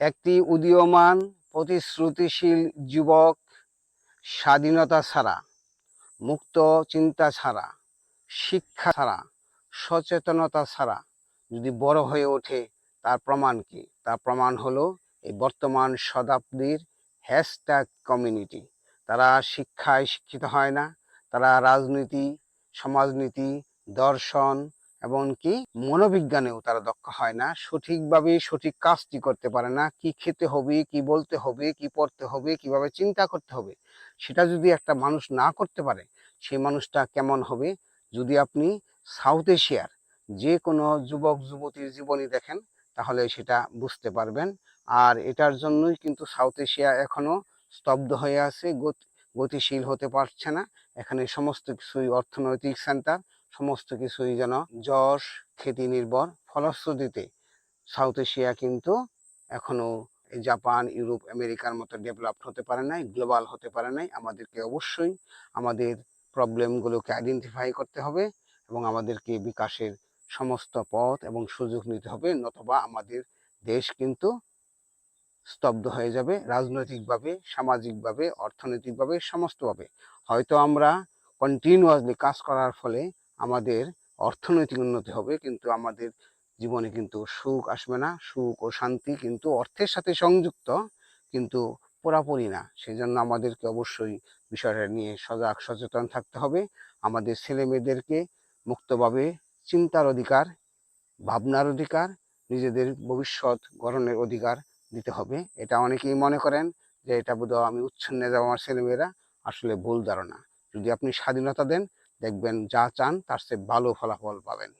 একটি উদীয়মান, প্রতিশ্রুতিশীল যুবক স্বাধীনতা ছাড়া, মুক্ত চিন্তা ছাড়া, শিক্ষা ছাড়া, সচেতনতা ছাড়া যদি বড় হয়ে ওঠে, তার প্রমাণ কি? তার প্রমাণ হলো এই বর্তমান শতাব্দীর হ্যাশট্যাগ কমিউনিটি তারা শিক্ষায় শিক্ষিত হয় না, তারা রাজনীতি, সমাজনীতি, দর্শন এমনকি মনোবিজ্ঞানেও তারা দক্ষ হয় না। সঠিকভাবে সঠিক কাজটি করতে পারে না। কি খেতে হবে, কি বলতে হবে, কি পড়তে হবে, কীভাবে চিন্তা করতে হবে, সেটা যদি একটা মানুষ না করতে পারে সেই মানুষটা কেমন হবে? যদি আপনি সাউথ এশিয়ার যে কোনো যুবক, যুবতীর জীবনী দেখেন, তাহলে সেটা বুঝতে পারবেন। আর এটার জন্যই কিন্তু সাউথ এশিয়া এখনও স্তব্ধ হয়ে আছে, গতি- গতিশীল হতে পারছে না। এখানে সমস্ত কিছুই অর্থনৈতিক সেন্টার সমস্ত কিছুই যেন যশ, খ্যাতি নির্ভর ফলশ্রুতিতে। সাউথ এশিয়া কিন্তু এখনও জাপান ইউরোপ আমেরিকার মতো ডেভেলপ হতে পারে নাই গ্লোবাল হতে পারে নাই। আমাদেরকে অবশ্যই আমাদের প্রবলেমগুলোকে আইডেন্টিফাই করতে হবে এবং আমাদেরকে বিকাশের সমস্ত পথ এবং সুযোগ নিতে হবে, নতুবা আমাদের দেশ কিন্তু স্তব্ধ হয়ে যাবে রাজনৈতিকভাবে, সামাজিকভাবে, অর্থনৈতিকভাবে, সমস্তভাবে। হয়তো আমরা কন্টিনিউয়াসলি কাজ করার ফলে আমাদের অর্থনৈতিক উন্নতি হবে, কিন্তু আমাদের জীবনে কিন্তু সুখ আসবে না। সুখ ও শান্তি কিন্তু অর্থের সাথে সংযুক্ত, কিন্তু পুরাপুরি না। সেই জন্য আমাদেরকে অবশ্যই বিষয়টা নিয়ে সজাগ, সচেতন থাকতে হবে। আমাদের ছেলে মেয়েদেরকে মুক্তভাবে চিন্তার অধিকার, ভাবনার অধিকার, নিজেদের ভবিষ্যৎ গঠনের অধিকার দিতে হবে। এটা অনেকেই মনে করেন যে, এটা বোধহয় আমি উচ্ছন্নে যাব আমার ছেলেমেয়েরা। আসলে ভুল ধারণা। যদি আপনি স্বাধীনতা দেন দেখবেন যা চান তার চেয়ে ভালো ফলাফল পাবেন।